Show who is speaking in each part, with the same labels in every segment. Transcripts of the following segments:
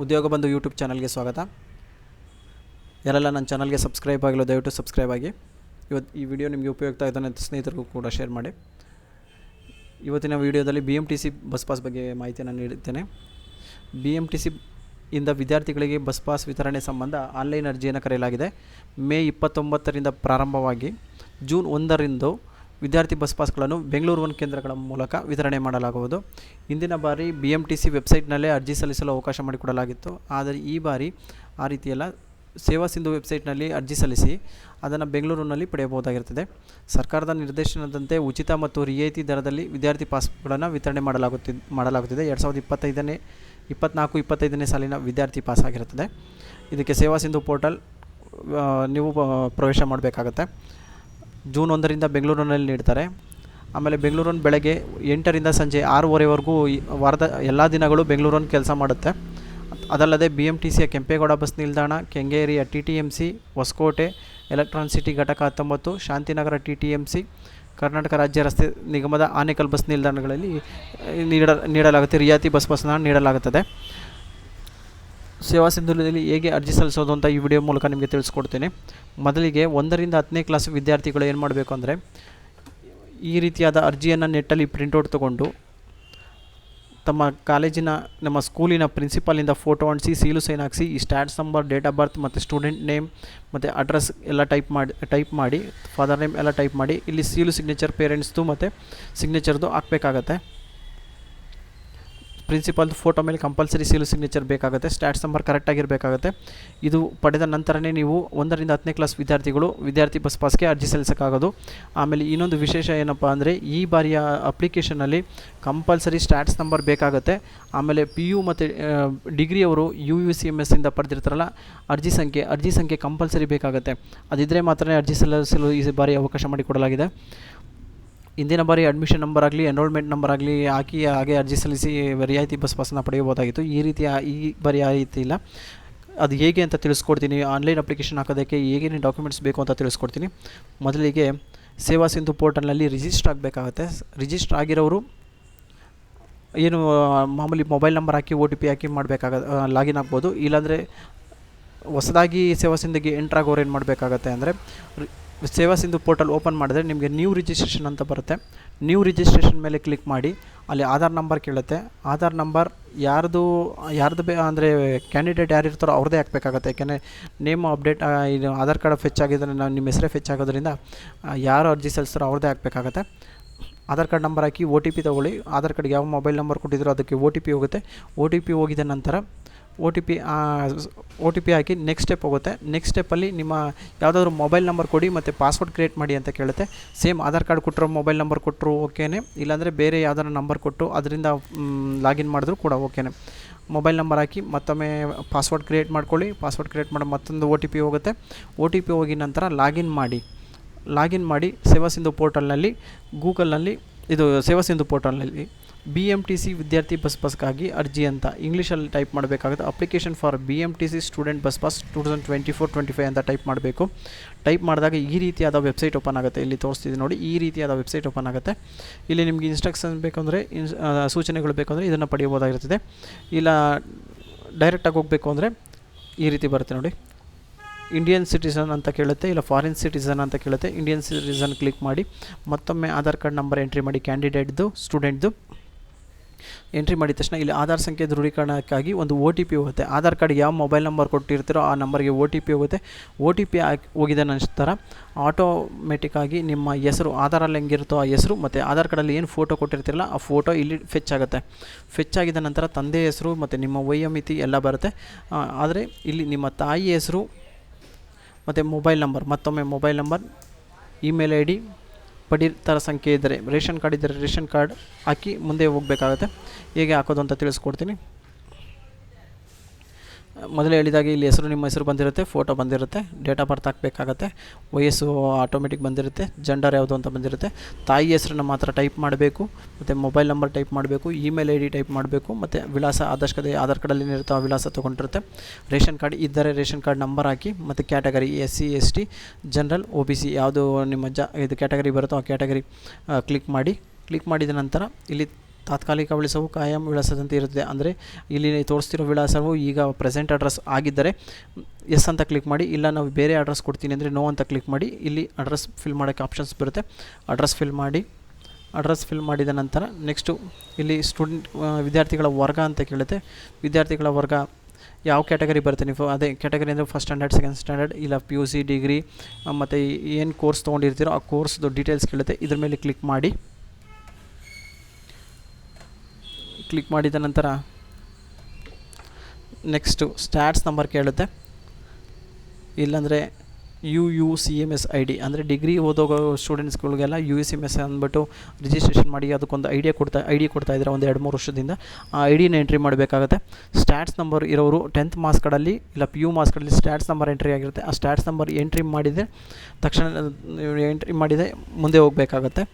Speaker 1: ಉದ್ಯೋಗ ಬಂಧು ಯೂಟ್ಯೂಬ್ ಚಾನಲ್ಗೆ ಸ್ವಾಗತ. ಯಾರೆಲ್ಲ ನನ್ನ ಚಾನಲ್ಗೆ ಸಬ್ಸ್ಕ್ರೈಬ್ ಆಗಿಲ್ಲ, ದಯವಿಟ್ಟು ಸಬ್ಸ್ಕ್ರೈಬ್ ಆಗಿ. ಇವತ್ತು ಈ ವಿಡಿಯೋ ನಿಮಗೆ ಉಪಯುಕ್ತ ಆಗಿದೆ ಅಂತ ಸ್ನೇಹಿತರಿಗೂ ಕೂಡ ಶೇರ್ ಮಾಡಿ. ಇವತ್ತಿನ ವಿಡಿಯೋದಲ್ಲಿ B M T C bus pass ಬಗ್ಗೆ ಮಾಹಿತಿಯನ್ನು ನೀಡುತ್ತೇನೆ ಬಿ ಎಂ ಟಿ ಸಿ ಇಂದ ವಿದ್ಯಾರ್ಥಿಗಳಿಗೆ ಬಸ್ ಪಾಸ್ ವಿತರಣೆ ಸಂಬಂಧ ಆನ್ಲೈನ್ ಅರ್ಜಿಯನ್ನು ಕರೆಯಲಾಗಿದೆ. ಮೇ ಇಪ್ಪತ್ತೊಂಬತ್ತರಿಂದ ಪ್ರಾರಂಭವಾಗಿ ಜೂನ್ ಒಂದರಿಂದ ವಿದ್ಯಾರ್ಥಿ ಬಸ್ ಪಾಸ್ಗಳನ್ನು ಬೆಂಗಳೂರು ಒನ್ ಕೇಂದ್ರಗಳ ಮೂಲಕ ವಿತರಣೆ ಮಾಡಲಾಗುವುದು. ಹಿಂದಿನ ಬಾರಿ ಬಿ ಎಂ ಟಿ ಸಿ ವೆಬ್ಸೈಟ್ನಲ್ಲೇ ಅರ್ಜಿ ಸಲ್ಲಿಸಲು ಅವಕಾಶ ಮಾಡಿಕೊಡಲಾಗಿತ್ತು. ಆದರೆ ಈ ಬಾರಿ ಆ ರೀತಿಯೆಲ್ಲ ಸೇವಾ ಸಿಂಧು ವೆಬ್ಸೈಟ್ನಲ್ಲಿ ಅರ್ಜಿ ಸಲ್ಲಿಸಿ ಅದನ್ನು ಬೆಂಗಳೂರಿನಲ್ಲಿ ಪಡೆಯಬಹುದಾಗಿರುತ್ತದೆ. ಸರ್ಕಾರದ ನಿರ್ದೇಶನದಂತೆ ಉಚಿತ ಮತ್ತು ರಿಯಾಯಿತಿ ದರದಲ್ಲಿ ವಿದ್ಯಾರ್ಥಿ ಪಾಸ್ಗಳನ್ನು ವಿತರಣೆ ಮಾಡಲಾಗುತ್ತಿ, ಮಾಡಲಾಗುತ್ತಿದೆ. ಎರಡು ಸಾವಿರದ ಇಪ್ಪತ್ತೈದನೇ, ಇಪ್ಪತ್ನಾಲ್ಕು, ಇಪ್ಪತ್ತೈದನೇ ಸಾಲಿನ ವಿದ್ಯಾರ್ಥಿ ಪಾಸ್ ಆಗಿರುತ್ತದೆ. ಇದಕ್ಕೆ ಸೇವಾ ಸಿಂಧು ಪೋರ್ಟಲ್ ನೀವು ಪ್ರವೇಶ ಮಾಡಬೇಕಾಗತ್ತೆ. ಜೂನ್ ಒಂದರಿಂದ ಬೆಂಗಳೂರಿನಲ್ಲಿ ನೀಡ್ತಾರೆ. ಆಮೇಲೆ ಬೆಂಗಳೂರನ್ನು ಬೆಳಗ್ಗೆ ಎಂಟರಿಂದ ಸಂಜೆ ಆರೂವರೆವರೆಗೂ ವಾರದ ಎಲ್ಲ ದಿನಗಳು ಬೆಂಗಳೂರನ್ನು ಕೆಲಸ ಮಾಡುತ್ತೆ. ಅದಲ್ಲದೆ ಬಿ ಎಂ ಟಿ ಸಿಯ ಕೆಂಪೇಗೌಡ ಬಸ್ ನಿಲ್ದಾಣ, ಕೆಂಗೇರಿಯ T T M C, Hoskote, electron city ಘಟಕ ಹತ್ತೊಂಬತ್ತು, Shantinagar T T M C, Karnataka ರಾಜ್ಯ ರಸ್ತೆ ನಿಗಮದ ಆನೇಕಲ್ ಬಸ್ ನಿಲ್ದಾಣಗಳಲ್ಲಿ ನೀಡ ನೀಡಲಾಗುತ್ತೆ, ರಿಯಾಯಿತಿ ಬಸ್ ಬಸ್ನ ನೀಡಲಾಗುತ್ತದೆ. ಸೇವಾ ಸಿಂಧುಲದಲ್ಲಿ ಹೇಗೆ ಅರ್ಜಿ ಸಲ್ಲಿಸೋದು ಅಂತ ಈ ವಿಡಿಯೋ ಮೂಲಕ ನಿಮಗೆ ತಿಳಿಸ್ಕೊಡ್ತೀನಿ. ಮೊದಲಿಗೆ ಒಂದರಿಂದ ಹತ್ತನೇ ಕ್ಲಾಸ್ ವಿದ್ಯಾರ್ಥಿಗಳು ಏನು ಮಾಡಬೇಕು ಅಂದರೆ, ಈ ರೀತಿಯಾದ ಅರ್ಜಿಯನ್ನು ನೆಟ್ಟಲ್ಲಿ ಪ್ರಿಂಟೌಟ್ ತೊಗೊಂಡು, ತಮ್ಮ ಕಾಲೇಜಿನ, ನಮ್ಮ ಸ್ಕೂಲಿನ ಪ್ರಿನ್ಸಿಪಾಲಿಂದ ಫೋಟೋ ಅಂಟಿಸಿ ಸೀಲು ಸೈನ್ ಹಾಕಿಸಿ, ಈ SATS number date of birth ಮತ್ತು ಸ್ಟೂಡೆಂಟ್ ನೇಮ್ ಮತ್ತು ಅಡ್ರೆಸ್ ಎಲ್ಲ ಟೈಪ್ ಮಾಡಿ ಟೈಪ್ ಮಾಡಿ ಫಾದರ್ ನೇಮ್ ಎಲ್ಲ ಟೈಪ್ ಮಾಡಿ, ಇಲ್ಲಿ ಸೀಲು ಸಿಗ್ನೇಚರ್ ಪೇರೆಂಟ್ಸ್ದು ಮತ್ತು ಸಿಗ್ನೇಚರ್ದು ಹಾಕಬೇಕಾಗತ್ತೆ. ಪ್ರಿನ್ಸಿಪಾಲ್ದು ಫೋಟೋ ಮೇಲೆ ಕಂಪಲ್ಸರಿ ಸೀಲ್ ಸಿಗ್ನೇಚರ್ ಬೇಕಾಗುತ್ತೆ ಸ್ಟ್ಯಾಟ್ಸ್ ನಂಬರ್ ಕರೆಕ್ಟಾಗಿರಬೇಕಾಗುತ್ತೆ ಇದು ಪಡೆದ ನಂತರನೇ ನೀವು ಒಂದರಿಂದ ಹತ್ತನೇ ಕ್ಲಾಸ್ ವಿದ್ಯಾರ್ಥಿಗಳು ವಿದ್ಯಾರ್ಥಿ ಬಸ್ ಪಾಸ್ಗೆ ಅರ್ಜಿ ಸಲ್ಲಿಸೋಕ್ಕಾಗೋದು. ಆಮೇಲೆ ಇನ್ನೊಂದು ವಿಶೇಷ ಏನಪ್ಪ ಅಂದರೆ, ಈ ಬಾರಿಯ ಅಪ್ಲಿಕೇಶನಲ್ಲಿ ಕಂಪಲ್ಸರಿ ಸ್ಟ್ಯಾಟ್ಸ್ ನಂಬರ್ ಬೇಕಾಗುತ್ತೆ. ಆಮೇಲೆ ಪಿ ಯು ಮತ್ತು ಡಿಗ್ರಿಯವರು ಯು ಯು ಸಿ ಎಂ ಎಸ್ಸಿಂದ ಪಡೆದಿರ್ತಾರಲ್ಲ, ಅರ್ಜಿ ಸಂಖ್ಯೆ ಅರ್ಜಿ ಸಂಖ್ಯೆ ಕಂಪಲ್ಸರಿ ಬೇಕಾಗುತ್ತೆ. ಅದಿದ್ದರೆ ಮಾತ್ರ ಅರ್ಜಿ ಸಲ್ಲಿಸಲು ಈ ಬಾರಿ ಅವಕಾಶ ಮಾಡಿಕೊಡಲಾಗಿದೆ. ಇಂದಿನ ಬಾರಿ ಅಡ್ಮಿಷನ್ ನಂಬರ್ ಆಗಲಿ ಎನ್ರೋಲ್ಮೆಂಟ್ ನಂಬರ್ ಆಗಲಿ ಹಾಕಿ ಹಾಗೆ ಅರ್ಜಿ ಸಲ್ಲಿಸಿ ರಿಯಾಯಿತಿ ಬಸ್ ಪಾಸನ್ನು ಪಡೆಯಬಹುದಾಗಿತ್ತು. ಈ ರೀತಿಯ ಈ ಬಾರಿ ಆ ರೀತಿ ಇಲ್ಲ. ಅದು ಹೇಗೆ ಅಂತ ತಿಳಿಸ್ಕೊಡ್ತೀನಿ. ಆನ್ಲೈನ್ ಅಪ್ಲಿಕೇಶನ್ ಹಾಕೋದಕ್ಕೆ ಹೇಗೇನು ಡಾಕ್ಯುಮೆಂಟ್ಸ್ ಬೇಕು ಅಂತ ತಿಳಿಸ್ಕೊಡ್ತೀನಿ. ಮೊದಲಿಗೆ ಸೇವಾ ಸಿಂಧು ಪೋರ್ಟಲ್ನಲ್ಲಿ ರಿಜಿಸ್ಟರ್ ಆಗಬೇಕಾಗುತ್ತೆ. ರಿಜಿಸ್ಟರ್ ಆಗಿರೋರು ಏನು, ಮಾಮೂಲಿ ಮೊಬೈಲ್ ನಂಬರ್ ಹಾಕಿ ಒ ಟಿ ಪಿ ಹಾಕಿ ಮಾಡಬೇಕಾಗ ಲಾಗಿನ್ ಆಗ್ಬೋದು. ಇಲ್ಲಾಂದರೆ ಹೊಸದಾಗಿ ಸೇವಾ ಸಿಂಧಿಗೆ ಎಂಟ್ರಾಗೋರು ಏನು ಮಾಡಬೇಕಾಗತ್ತೆ ಅಂದರೆ ಸೇವಾ ಸಿಂಧು ಪೋರ್ಟಲ್ ಓಪನ್ ಮಾಡಿದ್ರೆ ನಿಮಗೆ ನ್ಯೂ ರಿಜಿಸ್ಟ್ರೇಷನ್ ಅಂತ ಬರುತ್ತೆ. ನ್ಯೂ ರಿಜಿಸ್ಟ್ರೇಷನ್ ಮೇಲೆ ಕ್ಲಿಕ್ ಮಾಡಿ, ಅಲ್ಲಿ ಆಧಾರ್ ನಂಬರ್ ಕೇಳುತ್ತೆ. ಆಧಾರ್ ನಂಬರ್ ಯಾರ್ದು ಯಾರ್ದು ಬೇ, ಅಂದರೆ ಕ್ಯಾಂಡಿಡೇಟ್ ಯಾರು ಇರ್ತಾರೋ ಅವ್ರದ್ದೇ ಹಾಕಬೇಕಾಗತ್ತೆ. ಯಾಕೆಂದರೆ ನೇಮ್ ಅಪ್ಡೇಟ್ ಇದು ಆಧಾರ್ ಕಾರ್ಡ್ ಫೆಚ್ ಆಗಿದ್ರೆ ನಾವು ನಿಮ್ಮ ಹೆಸರೇ ಫೆಚ್ ಆಗೋದ್ರಿಂದ ಯಾರು ಅರ್ಜಿ ಸಲ್ಲಿಸ್ತಾರೋ ಅವ್ರದ್ದೇ ಹಾಕಬೇಕಾಗತ್ತೆ. ಆಧಾರ್ ಕಾರ್ಡ್ ನಂಬರ್ ಹಾಕಿ ಒ ಟಿ ಪಿ ತೊಗೊಳ್ಳಿ. ಆಧಾರ್ ಕಾರ್ಡ್ಗೆ ಯಾವ ಮೊಬೈಲ್ ನಂಬರ್ ಕೊಟ್ಟಿದ್ರು ಅದಕ್ಕೆ ಒ ಟಿ ಪಿ ಹೋಗುತ್ತೆ. ಒ ಟಿ ಪಿ ಹೋಗಿದ ನಂತರ O T P O T P ಹಾಕಿ ನೆಕ್ಸ್ಟ್ ಸ್ಟೆಪ್ ಹೋಗುತ್ತೆ. ನೆಕ್ಸ್ಟ್ ಸ್ಟೆಪ್ಪಲ್ಲಿ ನಿಮ್ಮ ಯಾವುದಾದ್ರೂ ಮೊಬೈಲ್ ನಂಬರ್ ಕೊಡಿ, ಮತ್ತು ಪಾಸ್ವರ್ಡ್ ಕ್ರಿಯೇಟ್ ಮಾಡಿ ಅಂತ ಕೇಳುತ್ತೆ. ಸೇಮ್ ಆಧಾರ್ ಕಾರ್ಡ್ ಕೊಟ್ಟರು ಮೊಬೈಲ್ ನಂಬರ್ ಕೊಟ್ಟರು ಓಕೆನೇ. ಇಲ್ಲಾಂದರೆ ಬೇರೆ ಯಾವ್ದಾರ ನಂಬರ್ ಕೊಟ್ಟು ಅದರಿಂದ ಲಾಗಿನ್ ಮಾಡಿದ್ರು ಕೂಡ ಓಕೆನೇ. ಮೊಬೈಲ್ ನಂಬರ್ ಹಾಕಿ ಮತ್ತೊಮ್ಮೆ ಪಾಸ್ವರ್ಡ್ ಕ್ರಿಯೇಟ್ ಮಾಡ್ಕೊಳ್ಳಿ. ಪಾಸ್ವರ್ಡ್ ಕ್ರಿಯೇಟ್ ಮಾಡಿ ಮತ್ತೊಂದು ಒ ಟಿ ಪಿ ಹೋಗುತ್ತೆ. ಒ ಟಿ ಪಿ ಹೋಗಿ ನಂತರ ಲಾಗಿನ್ ಮಾಡಿ. ಲಾಗಿನ್ ಮಾಡಿ ಸೇವಾ ಸಿಂಧು ಪೋರ್ಟಲ್ನಲ್ಲಿ ಗೂಗಲ್ನಲ್ಲಿ ಇದು ಸೇವಾ ಸಿಂಧು ಪೋರ್ಟಲ್ನಲ್ಲಿ ಬಿ ಎಂ ಟಿ ಸಿ ವಿದ್ಯಾರ್ಥಿ ಬಸ್ ಪಾಸ್ಗಾಗಿ ಅರ್ಜಿ ಅಂತ ಇಂಗ್ಲೀಷಲ್ಲಿ ಟೈಪ್ ಮಾಡಬೇಕಾಗುತ್ತೆ. Application for B M T C student bus pass two thousand twenty four twenty five ಅಂತ ಟೈಪ್ ಮಾಡಬೇಕು. ಟೈಪ್ ಮಾಡಿದಾಗ ಈ ರೀತಿಯಾದ ವೆಬ್ಸೈಟ್ ಓಪನ್ ಆಗುತ್ತೆ. ಇಲ್ಲಿ ತೋರಿಸ್ತಿದೆ ನೋಡಿ, ಈ ರೀತಿಯಾದ ವೆಬ್ಸೈಟ್ ಓಪನ್ ಆಗುತ್ತೆ. ಇಲ್ಲಿ ನಿಮಗೆ ಇನ್ಸ್ಟ್ರಕ್ಷನ್ ಬೇಕಂದರೆ ಇನ್ಸ್ ಸೂಚನೆಗಳು ಬೇಕಂದರೆ ಇದನ್ನು ಪಡೆಯಬಹುದಾಗಿರ್ತದೆ. ಇಲ್ಲ ಡೈರೆಕ್ಟಾಗಿ ಹೋಗಬೇಕು ಅಂದರೆ ಈ ರೀತಿ ಬರುತ್ತೆ ನೋಡಿ. ಇಂಡಿಯನ್ ಸಿಟಿಸನ್ ಅಂತ ಕೇಳುತ್ತೆ, ಇಲ್ಲ ಫಾರಿನ್ ಸಿಟಿಸನ್ ಅಂತ ಕೇಳುತ್ತೆ. ಇಂಡಿಯನ್ ಸಿಟಿಸನ್ ಕ್ಲಿಕ್ ಮಾಡಿ ಮತ್ತೊಮ್ಮೆ ಆಧಾರ್ ಕಾರ್ಡ್ ನಂಬರ್ ಎಂಟ್ರಿ ಮಾಡಿ ಕ್ಯಾಂಡಿಡೇಟ್ದು ಸ್ಟೂಡೆಂಟ್ದು ಎಂಟ್ರಿ ಮಾಡಿದ ತಕ್ಷಣ ಇಲ್ಲಿ ಆಧಾರ್ ಸಂಖ್ಯೆ ದೃಢೀಕರಣಕ್ಕಾಗಿ ಒಂದು ಒ ಟಿ ಪಿ ಹೋಗುತ್ತೆ. ಆಧಾರ್ ಕಾರ್ಡ್ ಯಾವ ಮೊಬೈಲ್ ನಂಬರ್ ಕೊಟ್ಟಿರ್ತೀರೋ ಆ ನಂಬರ್ಗೆ ಒ ಟಿ ಪಿ ಹೋಗುತ್ತೆ. ಒ ಟಿ ಪಿ ಹಾಕಿ ಹೋಗಿದ ನಂತರ ಆಟೋಮೆಟಿಕ್ಕಾಗಿ ನಿಮ್ಮ ಹೆಸರು ಆಧಾರಲ್ಲಿ ಹೆಂಗಿರುತ್ತೋ ಆ ಹೆಸರು ಮತ್ತು ಆಧಾರ್ ಕಾರ್ಡಲ್ಲಿ ಏನು ಫೋಟೋ ಕೊಟ್ಟಿರ್ತೀರಲ್ಲ ಆ ಫೋಟೋ ಇಲ್ಲಿ ಫೆಚ್ ಆಗುತ್ತೆ. ಫೆಚ್ ಆಗಿದ ನಂತರ ತಂದೆ ಹೆಸರು ಮತ್ತು ನಿಮ್ಮ ವಯೋಮಿತಿ ಎಲ್ಲ ಬರುತ್ತೆ. ಆದರೆ ಇಲ್ಲಿ ನಿಮ್ಮ ತಾಯಿ ಹೆಸರು ಮತ್ತು ಮೊಬೈಲ್ ನಂಬರ್ ಮತ್ತೊಮ್ಮೆ mobile number email I D ಪಡಿತರ ಸಂಖ್ಯೆ ಇದ್ದರೆ ರೇಷನ್ ಕಾರ್ಡ್ ಇದ್ದರೆ ರೇಷನ್ ಕಾರ್ಡ್ ಹಾಕಿ ಮುಂದೆ ಹೋಗಬೇಕಾಗತ್ತೆ. ಹೇಗೆ ಹಾಕೋದು ಅಂತ ತಿಳಿಸ್ಕೊಡ್ತೀನಿ. ಮೊದಲೇ ಹೇಳಿದಾಗ ಇಲ್ಲಿ ಹೆಸರು ನಿಮ್ಮ ಹೆಸರು ಬಂದಿರುತ್ತೆ ಫೋಟೋ ಬಂದಿರುತ್ತೆ ಡೇಟ್ ಆಫ್ ಬರ್ತ್ ಹಾಕಬೇಕಾಗತ್ತೆ, ವಯಸ್ಸು ಆಟೋಮೆಟಿಕ್ ಬಂದಿರುತ್ತೆ ಜೆಂಡರ್ ಯಾವುದು ಅಂತ ಬಂದಿರುತ್ತೆ. ತಾಯಿ ಹೆಸರನ್ನು ಮಾತ್ರ ಟೈಪ್ ಮಾಡಬೇಕು, ಮತ್ತು ಮೊಬೈಲ್ ನಂಬರ್ ಟೈಪ್ ಮಾಡಬೇಕು ಇಮೇಲ್ ಐ ಡಿ ಟೈಪ್ ಮಾಡಬೇಕು, ಮತ್ತು ವಿಳಾಸ ಆದರ್ಶಕತೆ ಆಧಾರ್ ಕಾರ್ಡಲ್ಲಿ ಏನಿರುತ್ತೋ ಆ ವಿಳಾಸ ತೊಗೊಂಡಿರುತ್ತೆ. ರೇಷನ್ ಕಾರ್ಡ್ ಇದ್ದರೆ ರೇಷನ್ ಕಾರ್ಡ್ ನಂಬರ್ ಹಾಕಿ, ಮತ್ತು category S C S T general O B C ಯಾವುದು ನಿಮ್ಮ ಜ ಇದು ಕ್ಯಾಟಗರಿ ಬರುತ್ತೋ ಆ ಕ್ಯಾಟಗರಿ ಕ್ಲಿಕ್ ಮಾಡಿ. ಕ್ಲಿಕ್ ಮಾಡಿದ ನಂತರ ಇಲ್ಲಿ ತಾತ್ಕಾಲಿಕ ವಿಳಾಸವು ಕಾಯಂ ವಿಳಾಸದಂತೆ ಇರುತ್ತದೆ. ಅಂದರೆ ಇಲ್ಲಿ ತೋರಿಸ್ತಿರೋ ವಿಳಾಸವು ಈಗ ಪ್ರೆಸೆಂಟ್ ಅಡ್ರೆಸ್ ಆಗಿದ್ದರೆ ಎಸ್ ಅಂತ ಕ್ಲಿಕ್ ಮಾಡಿ, ಇಲ್ಲ ನಾವು ಬೇರೆ ಅಡ್ರೆಸ್ ಕೊಡ್ತೀನಿ ಅಂದರೆ ನೋ ಅಂತ ಕ್ಲಿಕ್ ಮಾಡಿ, ಇಲ್ಲಿ ಅಡ್ರೆಸ್ ಫಿಲ್ ಮಾಡೋಕ್ಕೆ ಆಪ್ಷನ್ಸ್ ಬರುತ್ತೆ. ಅಡ್ರೆಸ್ ಫಿಲ್ ಮಾಡಿ ಅಡ್ರೆಸ್ ಫಿಲ್ ಮಾಡಿದ ನಂತರ ನೆಕ್ಸ್ಟು ಇಲ್ಲಿ ಸ್ಟೂಡೆಂಟ್ ವಿದ್ಯಾರ್ಥಿಗಳ ವರ್ಗ ಅಂತ ಕೇಳುತ್ತೆ. ವಿದ್ಯಾರ್ಥಿಗಳ ವರ್ಗ ಯಾವ ಕ್ಯಾಟಗರಿ ಬರುತ್ತೆ ನೀವು? ಅದೇ ಕ್ಯಾಟಗರಿ ಅಂದರೆ ಫಸ್ಟ್ ಸ್ಟ್ಯಾಂಡರ್ಡ್ ಸೆಕೆಂಡ್ ಸ್ಟ್ಯಾಂಡರ್ಡ್ ಇಲ್ಲ ಪಿ ಯು ಸಿ ಡಿಗ್ರಿ ಮತ್ತು ಏನು ಕೋರ್ಸ್ ತೊಗೊಂಡಿರ್ತೀರೋ ಆ ಕೋರ್ಸ್ದು ಡೀಟೇಲ್ಸ್ ಕೇಳುತ್ತೆ. ಇದ್ರ ಮೇಲೆ ಕ್ಲಿಕ್ ಮಾಡಿ. ಕ್ಲಿಕ್ ಮಾಡಿದ ನಂತರ ನೆಕ್ಸ್ಟು ಸ್ಟ್ಯಾಟ್ಸ್ ನಂಬರ್ ಕೇಳುತ್ತೆ. ಇಲ್ಲಾಂದರೆ U U C M S I D ಅಂದರೆ ಡಿಗ್ರಿ ಓದೋಗೋ ಸ್ಟೂಡೆಂಟ್ಸ್ಗಳಿಗೆಲ್ಲ ಯು ಎಸ್ ಎಂ ಎಸ್ ಅಂದ್ಬಿಟ್ಟು ರಿಜಿಸ್ಟ್ರೇಷನ್ ಮಾಡಿ ಅದಕ್ಕೊಂದು ಐಡಿಯಾ ಕೊಡ್ತಾ ಐ ಡಿ ಕೊಡ್ತಾ ಇದ್ದಾರೆ ಒಂದು ಎರಡು ಮೂರು ವರ್ಷದಿಂದ, ಆ ಐ ಡಿನ ಎಂಟ್ರಿ ಮಾಡಬೇಕಾಗುತ್ತೆ. ಸ್ಟ್ಯಾಟ್ಸ್ ನಂಬರ್ ಇರೋರು ಟೆಂತ್ ಮಾರ್ಕ್ಸ್ ಇಲ್ಲ P U marks SATS number entry ಆಗಿರುತ್ತೆ. ಆ ಸ್ಟ್ಯಾಟ್ಸ್ ನಂಬರ್ ಎಂಟ್ರಿ ಮಾಡಿದರೆ ತಕ್ಷಣ ಎಂಟ್ರಿ ಮಾಡಿದರೆ ಮುಂದೆ ಹೋಗಬೇಕಾಗತ್ತೆ.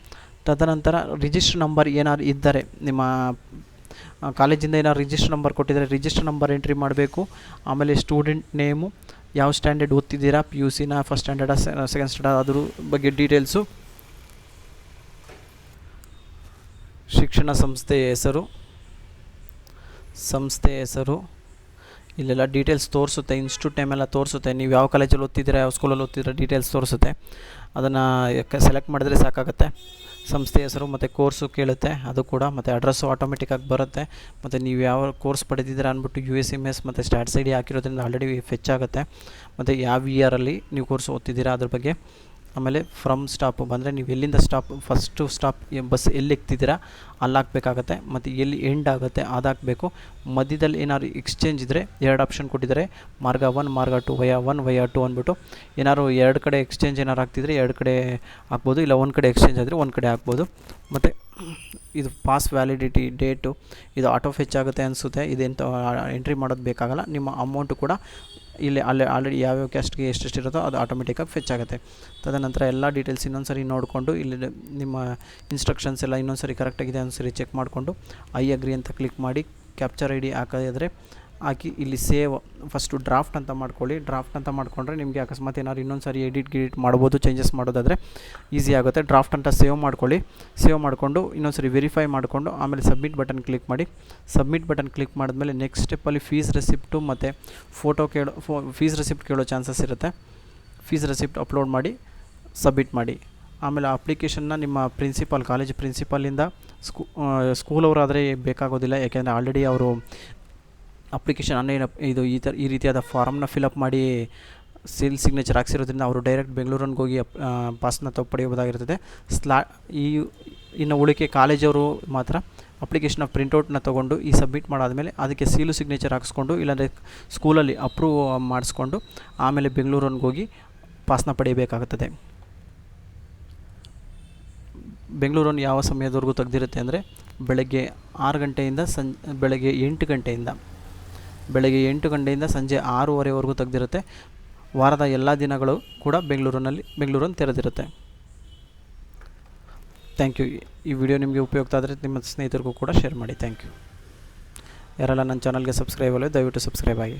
Speaker 1: ತದನಂತರ ರಿಜಿಸ್ಟರ್ ನಂಬರ್ ಏನಾದ್ರು ಇದ್ದರೆ ನಿಮ್ಮ ಕಾಲೇಜಿಂದ ಏನಾದ್ರು ರಿಜಿಸ್ಟರ್ ನಂಬರ್ ಕೊಟ್ಟಿದ್ದಾರೆ ರಿಜಿಸ್ಟರ್ ನಂಬರ್ ಎಂಟ್ರಿ ಮಾಡಬೇಕು. ಆಮೇಲೆ ಸ್ಟೂಡೆಂಟ್ ನೇಮು ಯಾವ ಸ್ಟ್ಯಾಂಡರ್ಡ್ ಓದ್ತಿದ್ದೀರಾ? ಪಿ ಯು ಸಿನ ಫಸ್ಟ್ ಸ್ಟ್ಯಾಂಡರ್ಡ್ ಸೆಕೆಂಡ್ ಸ್ಟ್ಯಾಂಡರ್ಡ್ ಅದ್ರ ಬಗ್ಗೆ ಡೀಟೇಲ್ಸು ಶಿಕ್ಷಣ ಸಂಸ್ಥೆಯ ಹೆಸರು. ಸಂಸ್ಥೆಯ ಹೆಸರು. ಇಲ್ಲೆಲ್ಲ ಡೀಟೇಲ್ಸ್ ತೋರಿಸುತ್ತೆ ಇನ್ಸ್ಟಿಟ್ಯೂಟ್ ಟೈಮ್ ಎಲ್ಲ ತೋರಿಸುತ್ತೆ. ನೀವು ಯಾವ ಕಾಲೇಜಲ್ಲಿ ಓದ್ತಿದ್ದೀರಾ, ಯಾವ ಸ್ಕೂಲಲ್ಲಿ ಓದ್ತಿದ್ದೀರಾ ಡೀಟೇಲ್ಸ್ ತೋರಿಸುತ್ತೆ. ಅದನ್ನು ಸೆಲೆಕ್ಟ್ ಮಾಡಿದ್ರೆ ಸಾಕಾಗುತ್ತೆ. ಸಂಸ್ಥೆ ಹೆಸರು ಮತ್ತು ಕೋರ್ಸು ಕೇಳುತ್ತೆ, ಅದು ಕೂಡ ಮತ್ತು ಅಡ್ರೆಸ್ಸು ಆಟೋಮೆಟಿಕ್ಕಾಗಿ ಬರುತ್ತೆ. ಮತ್ತು ನೀವು ಯಾವ ಕೋರ್ಸ್ ಪಡೆದಿದ್ದೀರಾ ಅಂದ್ಬಿಟ್ಟು ಯು ಎಸ್ ಎಂ ಎಸ್ ಮತ್ತು ಸ್ಟ್ಯಾಟ್ಸ್ ಐ ಡಿ ಹಾಕಿರೋದ್ರಿಂದ ಆಲ್ರೆಡಿ ಫೆಚ್ ಆಗುತ್ತೆ ಮತ್ತು ಯಾವ ಇಯರಲ್ಲಿ ನೀವು ಕೋರ್ಸ್ ಓದ್ತಿದ್ದೀರಾ ಅದ್ರ ಬಗ್ಗೆ ಆಮೇಲೆ ಫ್ರಮ್ ಸ್ಟಾಪು ಅಂದರೆ ನೀವು ಎಲ್ಲಿಂದ ಸ್ಟಾಪ್ ಫಸ್ಟು ಸ್ಟಾಪ್ ಬಸ್ ಎಲ್ಲಿ ಎಕ್ತಿದ್ದೀರಾ, ಅಲ್ಲಿ ಹಾಕ್ಬೇಕಾಗತ್ತೆ, ಮತ್ತು ಎಲ್ಲಿ ಎಂಡ್ ಆಗುತ್ತೆ ಅದು ಹಾಕಬೇಕು. ಮಧ್ಯದಲ್ಲಿ ಏನಾದ್ರು ಎಕ್ಸ್ಚೇಂಜ್ ಇದ್ದರೆ ಎರಡು ಆಪ್ಷನ್ ಕೊಟ್ಟಿದ್ದಾರೆ, ಮಾರ್ಗ ಒನ್ ಮಾರ್ಗ two way one way two ಅಂದ್ಬಿಟ್ಟು ಏನಾದ್ರು ಎರಡು ಕಡೆ ಎಕ್ಸ್ಚೇಂಜ್ ಏನಾರು ಹಾಕ್ತಿದ್ರೆ ಎರಡು ಕಡೆ ಹಾಕ್ಬೋದು, ಇಲ್ಲ ಒಂದು ಕಡೆ ಎಕ್ಸ್ಚೇಂಜ್ ಆದರೆ ಒಂದು ಕಡೆ ಹಾಕ್ಬೋದು. ಮತ್ತು ಇದು ಪಾಸ್ ವ್ಯಾಲಿಡಿಟಿ ಡೇಟು ಇದು ಆಟೋ ಫೆಚ್ ಆಗುತ್ತೆ ಅನಿಸುತ್ತೆ, ಇದೆಂತ ಎಂಟ್ರಿ ಮಾಡೋದು ಬೇಕಾಗಲ್ಲ, ನಿಮ್ಮ ಅಮೌಂಟು ಕೂಡ ಇಲ್ಲಿ ಅಲ್ಲಿ ಆಲ್ರೆಡಿ ಯಾವ್ಯಾವ ಕ್ಯಾಸ್ಟ್ಗೆ ಎಷ್ಟೆಷ್ಟು ಇರುತ್ತೋ ಅದು ಆಟೋಮೆಟಿಕಾಗಿ ಫೆಚ್ ಆಗುತ್ತೆ. ತದನಂತರ ಎಲ್ಲ ಡೀಟೇಲ್ಸ್ ಇನ್ನೊಂದು ಸರಿ ನೋಡಿಕೊಂಡು ಇಲ್ಲಿ ನಿಮ್ಮ ಇನ್ಸ್ಟ್ರಕ್ಷನ್ಸ್ ಎಲ್ಲ ಇನ್ನೊಂದು ಸರಿ ಕರೆಕ್ಟಾಗಿದೆ ಒಂದು ಸರಿ ಚೆಕ್ ಮಾಡಿಕೊಂಡು ಐ ಅಗ್ರಿ ಅಂತ ಕ್ಲಿಕ್ ಮಾಡಿ ಕ್ಯಾಪ್ಚರ್ ಐ ಡಿ ಹಾಕೋದಿದ್ರೆ ಹಾಕಿ ಇಲ್ಲಿ ಸೇವ್ ಫಸ್ಟು ಡ್ರಾಫ್ಟ್ ಅಂತ ಮಾಡ್ಕೊಳ್ಳಿ. ಡ್ರಾಫ್ಟ್ ಅಂತ ಮಾಡಿಕೊಂಡ್ರೆ ನಿಮಗೆ ಅಕಸ್ಮಾತ್ ಏನಾದ್ರು ಇನ್ನೊಂದು ಸಾರಿ ಎಡಿಟ್ ಗಿಡಿಟ್ ಮಾಡ್ಬೋದು ಚೇಂಜಸ್ ಮಾಡೋದಾದರೆ ಈಸಿ ಆಗುತ್ತೆ. ಡ್ರಾಫ್ಟ್ ಅಂತ ಸೇವ್ ಮಾಡ್ಕೊಳ್ಳಿ. ಸೇವ್ ಮಾಡಿಕೊಂಡು ಇನ್ನೊಂದು ಸಾರಿ ವೆರಿಫೈ ಮಾಡಿಕೊಂಡು ಆಮೇಲೆ ಸಬ್ಮಿಟ್ ಬಟನ್ ಕ್ಲಿಕ್ ಮಾಡಿ. ಸಬ್ಮಿಟ್ ಬಟನ್ ಕ್ಲಿಕ್ ಮಾಡಿದ್ಮೇಲೆ ನೆಕ್ಸ್ಟ್ ಸ್ಟೆಪ್ಪಲ್ಲಿ ಫೀಸ್ ರೆಸಿಪ್ಟು ಮತ್ತು ಫೋಟೋ ಕೇಳೋ, ಫೋ ಫೀಸ್ ರೆಸಿಪ್ಟ್ ಕೇಳೋ ಚಾನ್ಸಸ್ ಇರುತ್ತೆ. ಫೀಸ್ ರೆಸಿಪ್ಟ್ ಅಪ್ಲೋಡ್ ಮಾಡಿ ಸಬ್ಮಿಟ್ ಮಾಡಿ. ಆಮೇಲೆ ಅಪ್ಲಿಕೇಶನ್ನ ನಿಮ್ಮ ಪ್ರಿನ್ಸಿಪಾಲ್ ಕಾಲೇಜ್ ಪ್ರಿನ್ಸಿಪಾಲಿಂದ ಸ್ಕೂ ಸ್ಕೂಲವರಾದರೆ ಬೇಕಾಗೋದಿಲ್ಲ. ಯಾಕೆಂದರೆ ಆಲ್ರೆಡಿ ಅವರು ಅಪ್ಲಿಕೇಶನ್ ಅನ್ನ ಇದು ಈ ಥರ ಈ ರೀತಿಯಾದ ಫಾರಮ್ನ ಫಿಲಪ್ ಮಾಡಿ ಸೀಲ್ ಸಿಗ್ನೇಚರ್ ಹಾಕ್ಸಿರೋದ್ರಿಂದ ಅವರು ಡೈರೆಕ್ಟ್ ಬೆಂಗಳೂರಿಗೆ ಹೋಗಿ ಪಾಸ್ನ ತಗೊ ಪಡೆಯಬಹುದಾಗಿರ್ತದೆ. ಸ್ಲಾ ಈ ಇನ್ನು ಉಳಿಕೆ ಕಾಲೇಜವರು ಮಾತ್ರ ಅಪ್ಲಿಕೇಶನ್ನ ಪ್ರಿಂಟೌಟ್ನ ತೊಗೊಂಡು ಈ ಸಬ್ಮಿಟ್ ಮಾಡಾದಮೇಲೆ ಅದಕ್ಕೆ ಸೀಲು ಸಿಗ್ನೇಚರ್ ಹಾಕಿಸ್ಕೊಂಡು ಇಲ್ಲಾಂದರೆ ಸ್ಕೂಲಲ್ಲಿ ಅಪ್ರೂವ್ ಮಾಡಿಸ್ಕೊಂಡು ಆಮೇಲೆ ಬೆಂಗಳೂರಿಗೆ ಹೋಗಿ ಪಾಸ್ನ ಪಡೆಯಬೇಕಾಗುತ್ತದೆ. ಬೆಂಗಳೂರನ್ನು ಯಾವ ಸಮಯದವರೆಗೂ ತೆಗೆದಿರುತ್ತೆ ಅಂದರೆ ಬೆಳಗ್ಗೆ ಆರು ಗಂಟೆಯಿಂದ ಸಂಜೆ ಬೆಳಗ್ಗೆ ಎಂಟು ಗಂಟೆಯಿಂದ. ಬೆಳಗ್ಗೆ ಎಂಟು ಗಂಟೆಯಿಂದ ಸಂಜೆ ಆರೂವರೆವರೆಗೂ ತೆಗೆದಿರುತ್ತೆ. ವಾರದ ಎಲ್ಲ ದಿನಗಳು ಕೂಡ ಬೆಂಗಳೂರಿನಲ್ಲಿ, ಬೆಂಗಳೂರನ್ನು ತೆರೆದಿರುತ್ತೆ. ಥ್ಯಾಂಕ್ ಯು ಈ ವಿಡಿಯೋ ನಿಮಗೆ ಉಪಯುಕ್ತ ಆದರೆ ನಿಮ್ಮ ಸ್ನೇಹಿತರಿಗೂ ಕೂಡ ಶೇರ್ ಮಾಡಿ. ಥ್ಯಾಂಕ್ ಯು ಯಾರೆಲ್ಲ ನನ್ನ ಚಾನಲ್ಗೆ ಸಬ್ಸ್ಕ್ರೈಬ್ ಅಲ್ಲ ದಯವಿಟ್ಟು ಸಬ್ಸ್ಕ್ರೈಬ್ ಆಗಿ.